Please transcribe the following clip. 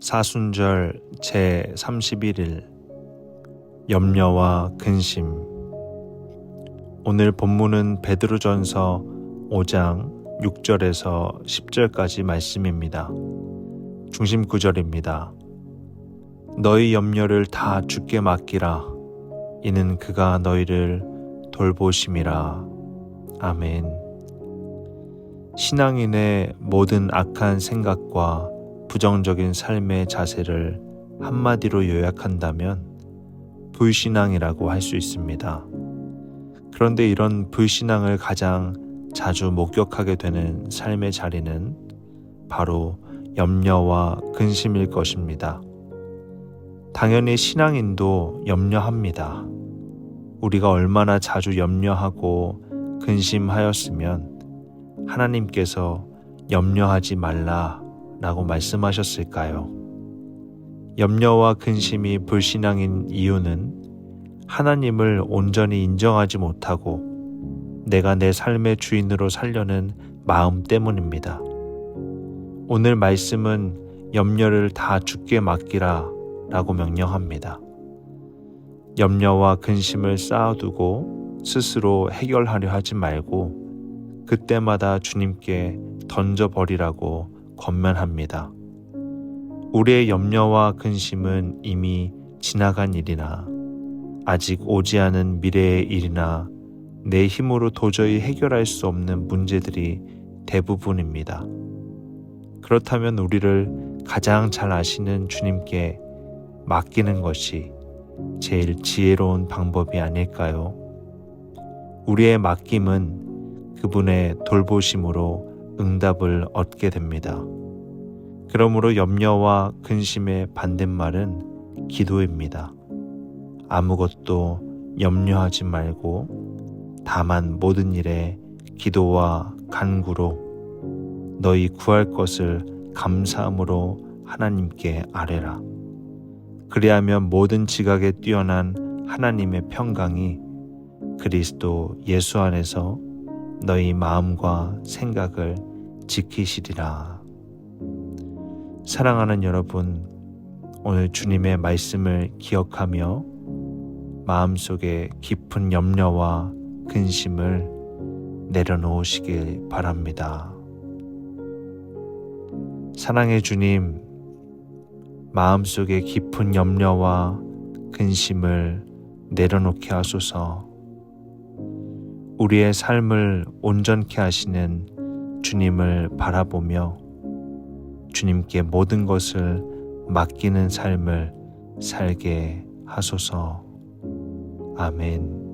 사순절 제 31일 염려와 근심 오늘 본문은 베드로전서 5장 6절에서 10절까지 말씀입니다. 중심 구절입니다. 너희 염려를 다 주께 맡기라 이는 그가 너희를 돌보심이라. 아멘. 신앙인의 모든 악한 생각과 부정적인 삶의 자세를 한마디로 요약한다면 불신앙이라고 할 수 있습니다. 그런데 이런 불신앙을 가장 자주 목격하게 되는 삶의 자리는 바로 염려와 근심일 것입니다. 당연히 신앙인도 염려합니다. 우리가 얼마나 자주 염려하고 근심하였으면 하나님께서 염려하지 말라 라고 말씀하셨을까요? 염려와 근심이 불신앙인 이유는 하나님을 온전히 인정하지 못하고 내가 내 삶의 주인으로 살려는 마음 때문입니다. 오늘 말씀은 염려를 다 죽게 맡기라 라고 명령합니다. 염려와 근심을 쌓아두고 스스로 해결하려 하지 말고 그때마다 주님께 던져버리라고 권면합니다. 우리의 염려와 근심은 이미 지나간 일이나 아직 오지 않은 미래의 일이나 내 힘으로 도저히 해결할 수 없는 문제들이 대부분입니다. 그렇다면 우리를 가장 잘 아시는 주님께 맡기는 것이 제일 지혜로운 방법이 아닐까요? 우리의 맡김은 그분의 돌보심으로 응답을 얻게 됩니다. 그러므로 염려와 근심의 반대말은 기도입니다. 아무것도 염려하지 말고 다만 모든 일에 기도와 간구로 너희 구할 것을 감사함으로 하나님께 아뢰라. 그리하면 모든 지각에 뛰어난 하나님의 평강이 그리스도 예수 안에서 너희 마음과 생각을 지키시리라. 사랑하는 여러분, 오늘 주님의 말씀을 기억하며 마음속에 깊은 염려와 근심을 내려놓으시길 바랍니다. 사랑의 주님, 마음속에 깊은 염려와 근심을 내려놓게 하소서. 우리의 삶을 온전케 하시는 주님을 바라보며 주님께 모든 것을 맡기는 삶을 살게 하소서. 아멘.